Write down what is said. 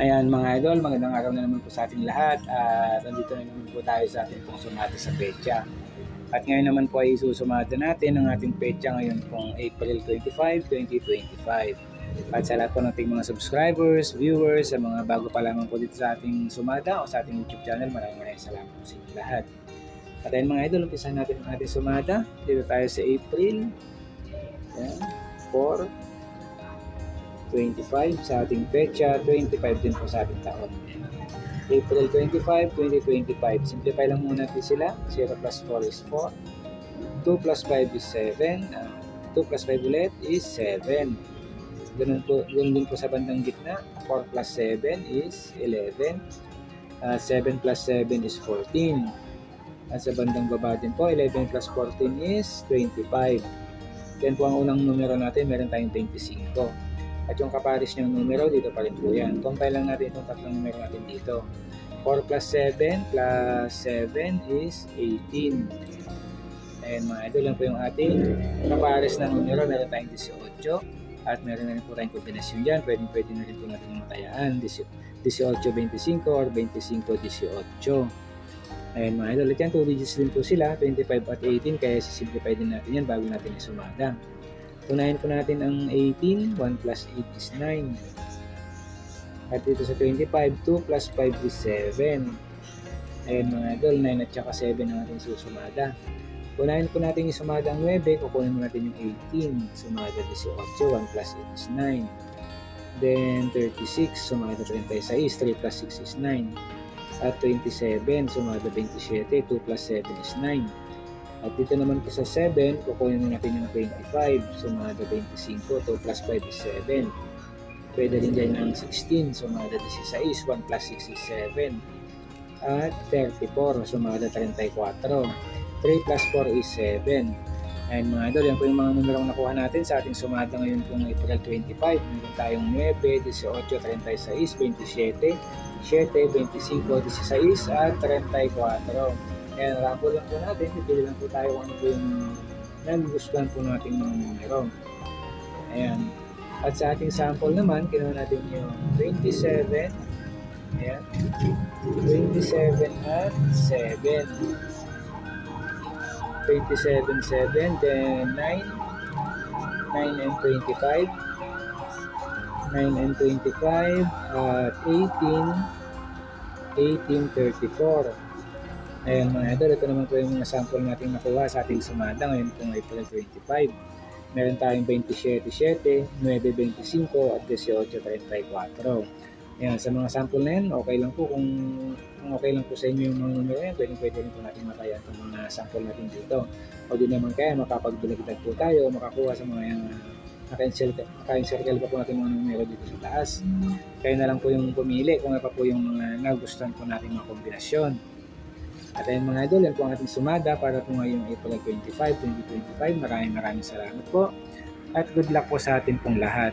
Ayan mga idol, magandang araw na naman po sa ating lahat at nandito na naman po tayo sa ating pong sumada sa pecha. At ngayon naman po ay isusumada natin ang ating pecha ngayon pong April 25, 2025. At sa lahat po ng ating mga subscribers, viewers, sa mga bago pa lamang po dito sa ating sumada o sa ating YouTube channel, maraming maraming salamat po sa inyo lahat. At ayun mga idol, umpisahan natin ang ating sumada. Dito tayo sa April Ayan, 4, 25 sa ating pecha, 25 din po sa ating taon. April 25, 2025. Simplify lang muna natin sila. 0 plus 4 is 4. 2 plus 5 is 7. Ah, 2 plus 5 ulit is 7. Ganun, po, ganun din po sa bandang gitna. 4 plus 7 is 11. Ah, 7 plus 7 is 14. At sa bandang baba din po, 11 plus 14 is 25. Yan po ang unang numero natin, meron tayong 25. At yung kaparis niyang numero, dito pa rin po yan. Compile lang natin itong tatlong numero natin dito. 4 plus 7 plus 7 is 18. Ayan mga idol, yan po yung ating kapares na numero. Meron tayong 18 at meron na rin po tayong kombinasyon dyan. Pwede, pwede na rin po natin matayaan. 18-25 or 25-18. Ayan mga idol, at yan 2 digits din po sila, 25 at 18, kaya sisimplify din natin yan bago natin isumada. Tunayan po natin ang 18, 1 plus 8 is 9. At dito sa 25, 2 plus 5 is 7. Ayan mga idol, 9 at saka 7 ang ating susumada. Unahin po natin isumada ang 9, kukunin mo natin yung 18. Sumada 18, 1 plus 8 is 9. Then 36, sumada 36, 3 plus 6 is 9. At 27, sumada 27, 2 plus 7 is 9. At dito naman po sa 7, kukunin natin yung 25. Sumada 25, 2 plus 5 is 7. Pwede rin dyan ang 16, sumada 16, 1 plus 6 is 7. At 34, sumada 34. 3 plus 4 is 7. Ayan mga idol, yan po yung mga numerong nakuha natin sa ating sumada ngayon pong April 25. Meron tayong 9, 18, 36, 27, 7, 25, 16, at 34. Ayan, raffle lang po natin. Bibili lang po tayo kung ano po yung nagustuhan po nating mga numero. Ayan. At sa ating sample naman, kinuha natin yung 27. Ayan. 27 at 7. 27, 7, then 9. 9 and 25. 9 and 25 at 18. 18, 34. Ayan mga idol, ito naman po yung mga sample natin nakuha sa ating sumada ngayon pong April 25. Meron tayong 27, 7, 9, 25 at 18, 34. Ayan, sa mga sample na yan, okay lang po kung, kung okay lang po sa inyo yung mga numero yan, pwede pwede rin po natin matayan itong mga sample natin dito. O di naman kaya makapagbilagdag po tayo, makakuha sa mga yung naka-encircle pa po natin mga numero dito sa taas. Kayo na lang po yung pumili kung ano po yung mga nagustuhan po natin mga kombinasyon. At ayun mga idol, yan po ang ating sumada para po ngayong April 25, 2025. Maraming maraming salamat po. At good luck po sa atin pong lahat.